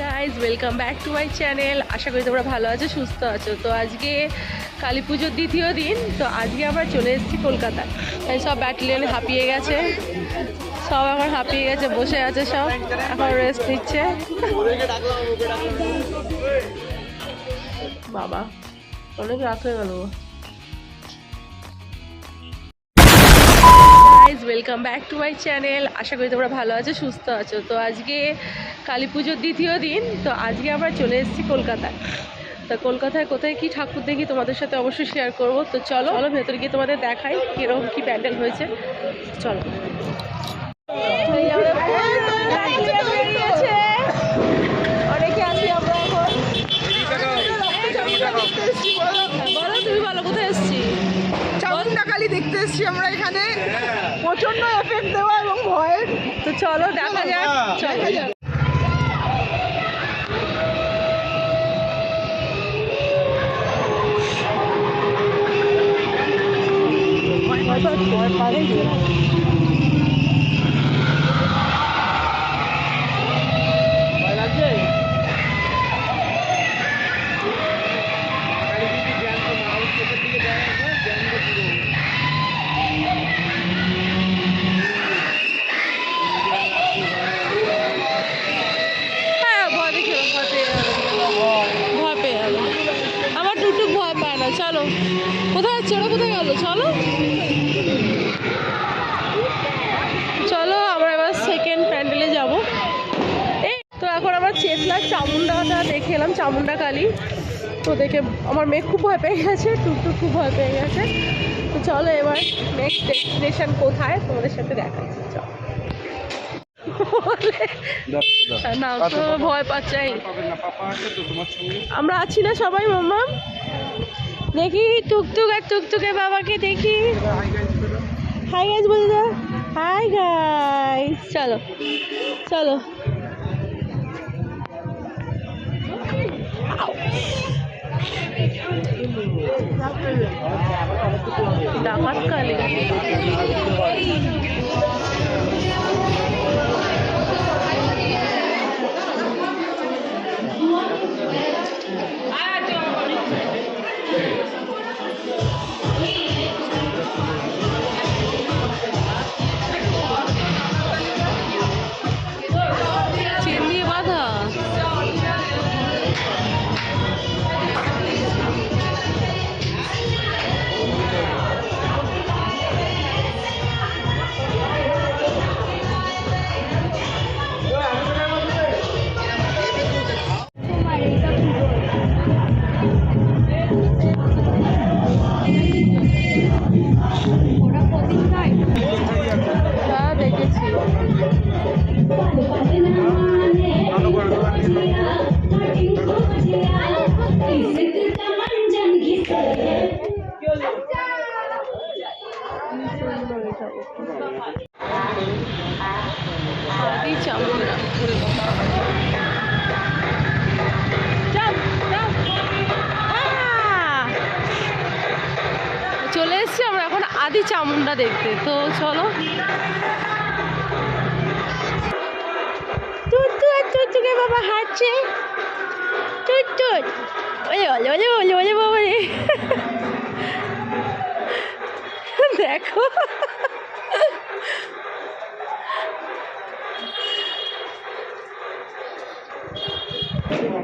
Guys welcome back to my channel আশা করি তোমরা ভালো আছো, সুস্থ আছো। তো আজকে কালী পুজোর দ্বিতীয় দিন, তো আজকে আমরা চলে এসেছি কলকাতায়। তাই সব ব্যাটালিয়নে হাঁপিয়ে গেছে। সব এখন হাঁপিয়ে গেছে, বসে আছে সব। এখন রেস্ট নিচ্ছে। বাবা, অনেক রাত হয়ে গেল। Welcome back to my channel আশা করি তোমরা ভালো আছো সুস্থ আছো। তো আজকে কালী পুজোর দ্বিতীয় দিন তো আজকে আমরা চলে এসেছি কলকাতায়। তো কলকাতায় কোথায় কি ঠাকুর দেখি তোমাদের সাথে অবশ্যই শেয়ার করব। তো চলো চলো ভেতরে গিয়ে তোমাদের দেখাই কীরকম কী প্যান্ডেল হয়েছে। চলো। অনেকে আছি আমরা এখন। বলো তুমি বলো কোথায় এসেছি? কালী দেখতে এসেছি আমরা এখানে। প্রচণ্ড এফেক্ট দেওয়া এবং ভয়ের তো চলো দেখা যাক চলো দেখা যাক। হ্যাঁ দেখে এলাম চামুন্ডা কালী। তো দেখে আমার মেয়ে খুব ভয় পেয়ে গেছে, টুকটুক খুব ভয় পেয়ে গেছে। তো চলো এবার নেক্সট ডেস্টিনেশন কোথায়? তোমাদের সাথে দেখাচ্ছি, চলো। না, তো ভয় পাচ্ছাই। আমরা আছি না সবাই, মাম্মা। দেখি, টুকটুক আর টুকটুকে বাবাকে দেখি। হাই গাইজ বলে দাও। হাই গাইজ চলো। চলো। ডাকাত যাও। চলে এসছি আমরা এখন আদি চামুন্ডা দেখতে। তো চলো। আর বাবা হাঁটছে? বাবা রে দেখো।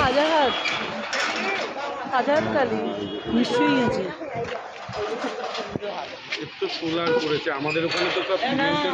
হাজার হাত হাজার কালী নিশ্চয়ই আছে তো সোলার করেছে আমাদের ওখানে তো সব সিমেন্টের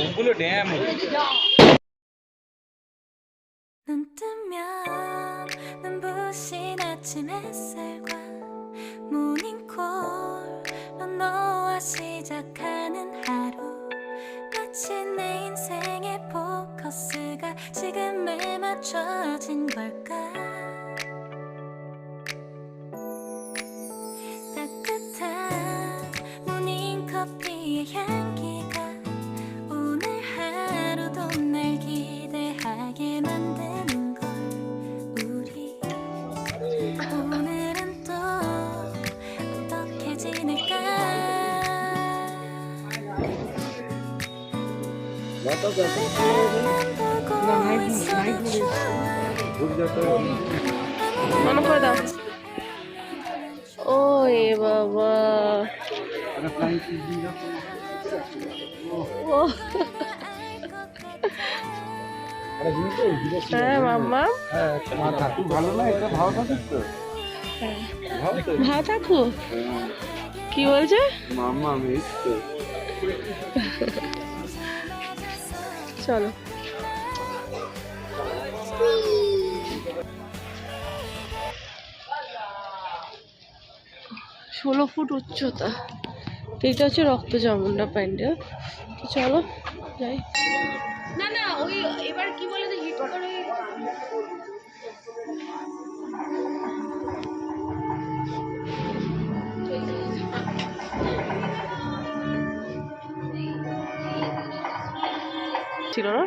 ওগুলো ড্যাম 넌 아침 햇살과 모닝콜로 시작하는 하루. 마치 내 인생의 포커스가 지금에 맞춰진 걸까 ও বাবা। হ্যাঁ মাম্মা? কি বলছে? মাম্মা আমি চলো। ষোলো ফুট উচ্চতা। এটা হচ্ছে রক্ত চামুন্ডা প্যান্ডেল চলো, যাই। না না, ওই এবার কি বলে দেখি ছিল না?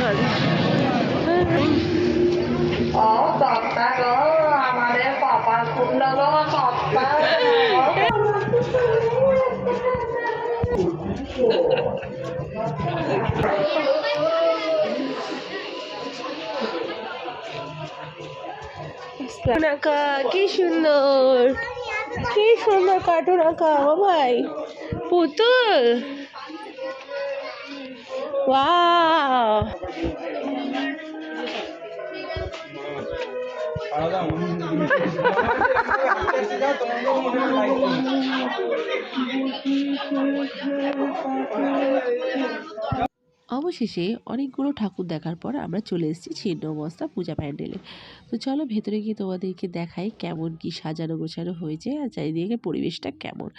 কালী কার্টুন আঁকা কি সুন্দর কি সুন্দর কার্টুন আঁকা বাবাই পুতুল ওয়াও 完了，让我们努力学习。哈！অবশেষে অনেকগুলো ঠাকুর দেখার পর আমরা চলে এসেছি ছিন্নমস্তা পূজা প্যান্ডেলে। তো চলো ভেতরে গিয়ে তোমাদেরকে দেখাই কেমন কি সাজানো গোছানো হয়েছে আর চারিদিকে পরিবেশটা কেমন।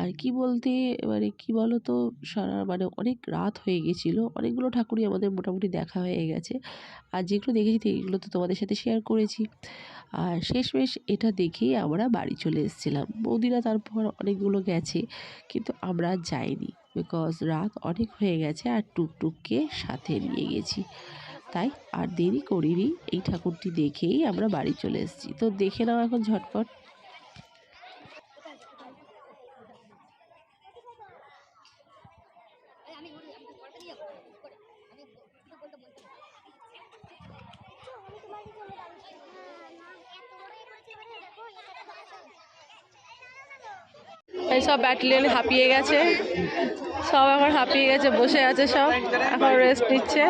আর কি বলতে মানে কি বলো তো সারা মানে অনেক রাত হয়ে গেছিল, অনেকগুলো ঠাকুরই আমাদের মোটামুটি দেখা হয়ে গেছে। আর যেগুলো দেখেছি সেগুলো তো তোমাদের সাথে শেয়ার করেছি। আর শেষমেশ এটা দেখেই আমরা বাড়ি চলে এসেছিলাম। বৌদিরা তারপর অনেকগুলো গেছে, কিন্তু আমরা যাইনি। বিকজ রাত অনেক হয়ে গেছে আর টুকটুককে সাথে নিয়ে গেছি। তাই আর দেরি করিনি, এই ঠাকুরটি দেখেই আমরা বাড়ি চলে এসেছি। তো দেখে নাও এখন ঝটপট। এই সব ব্যাটালিয়ন হাঁপিয়ে গেছে। সব এখন হাঁপিয়ে গেছে, বসে আছে সব। এখন রেস্ট নিচ্ছে।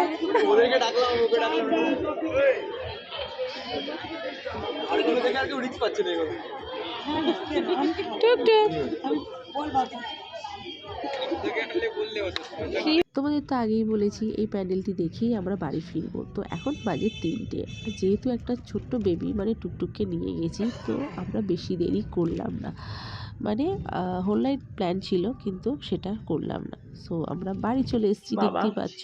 তোমাদের তো আগেই বলেছি, এই প্যান্ডেলটি দেখেই আমরা বাড়ি ফিরবো। তো এখন বাজে তিনটে। যেহেতু একটা ছোট্ট বেবি মানে টুকটুককে নিয়ে গেছি, তো আমরা বেশি দেরি করলাম না। মানে হোল নাইট প্ল্যান ছিল কিন্তু সেটা করলাম না। সো আমরা বাড়ি চলে এসেছি দেখতেই পাচ্ছ।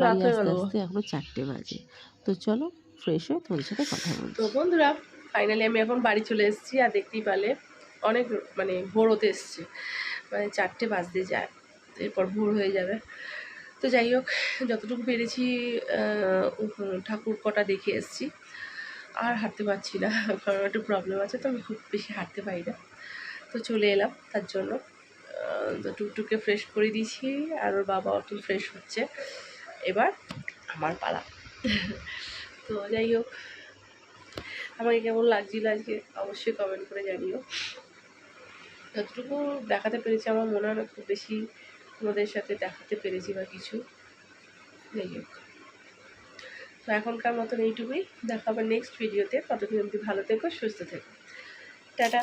বাড়ি আস্তে আস্তে এখনও চারটে বাজে। তো চলো ফ্রেশ হয়ে তোমাদের সাথে কথা বলছি। তো বন্ধুরা ফাইনালি আমি এখন বাড়ি চলে এসেছি আর দেখতেই পালে অনেক মানে ভোর হতে এসছে। মানে চারটে বাজতে যায় এরপর ভোর হয়ে যাবে। তো যাই হোক যতটুকু পেরেছি ঠাকুর কটা দেখে এসেছি। আর হাঁটতে পারছি না কারণ একটু প্রবলেম আছে তো আমি খুব বেশি হাঁটতে পারি না। তো চলে এলাম তার জন্য। তো টুকটুকে ফ্রেশ করে দিয়েছি আর ওর বাবা একটু ফ্রেশ হচ্ছে। এবার আমার পালা। তো যাই হোক, আমাকে কেমন লাগছিল আজকে অবশ্যই কমেন্ট করে জানিও। যতটুকু দেখাতে পেরেছি, আমার মনে হয় খুব বেশি তোমাদের সাথে দেখাতে পেরেছি বা কিছু। যাই হোক। তো এখনকার মতন এইটুকুই। দেখা হবে নেক্সট ভিডিওতে ততদিন অবধি ভালো থেকো, সুস্থ থেকো। টাটা।